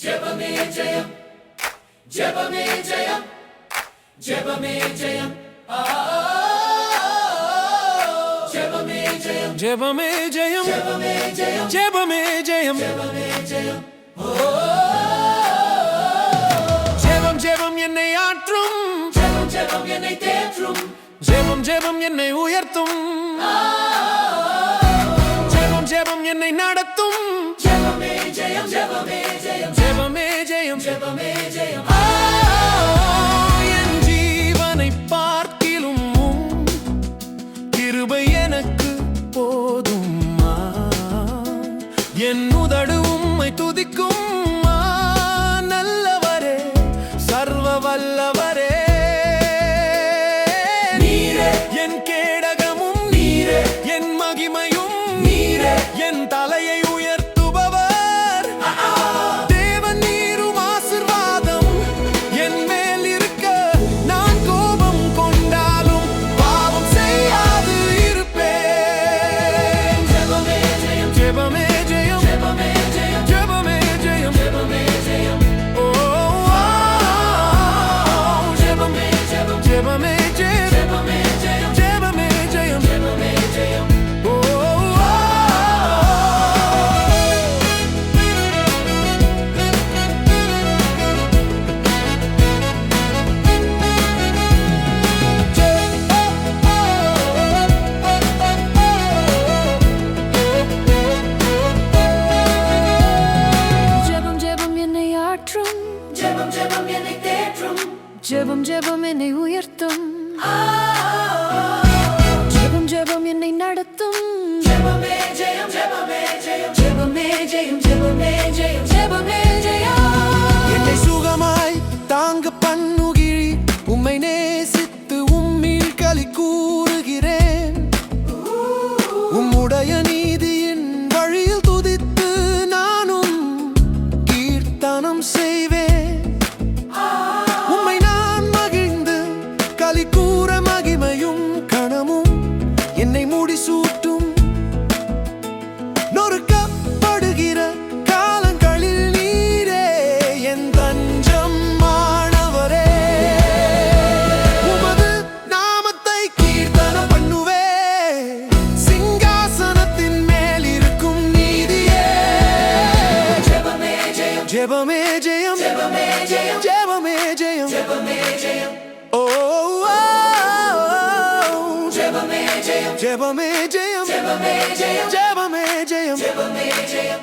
ஜெபமே ஜெயம். ஜெபமே ஜெயம். ஜெபமே ஜெயம். ஜெபமே ஜெயம். ஜெபமே ஜெயம். ஜெபமே ஜெயம். ஜெபமே ஜெயம். ஜெபமே ஜெயம். ஜெபம் ஜெபம் என்னை ஆற்றும். ஜெபம் ஜெபம் என்னை உயர்த்தும். ஜெபம் ஜெபம் என்னை நடத்தும். ஜெயம் ஜெபமே ஜெயம். ஜெபமே ஜெயம். ஜெபமே ஜெயம். என் ஜீவனை பார்க்கிலும் கிருபை எனக்கு என் உதடு உம்மை துதிக்கும் ஜெபம் ஜெபம் என்னை உயர்த்தும். ஜெபம் ஜெபம் என்னை நடத்தும். ஜெபமே ஜெயம் ஜெபமே ஜெயம். ஜெபமே ஜெயம் ஜெபமே ஜெயம். ஜெபமே ஜெயம். என்னை சுகமாய் தாங்க பண்ணுகிழி உம்மை நேசித்து உம்மில் களி கூறுகிறேன். உம்முடைய நீதியின் வழியில் துதித்து நானும் கீர்த்தனம் செய்வேன். என்னை மூடி சூட்டும் நொறுக்கப்படுகிற காலங்களில் நீரே என் தஞ்சம் மாணவரே. உமது நாமத்தை கீர்த்தன பண்ணுவே. சிங்காசனத்தின் மேல் இருக்கும் நீதியே. ஜெபமே ஜெயம். ஜெபமே ஜெயம் ജപമേ ജയം ജപമേ ജയം ജപമേ ജയം ജപമേ ജയം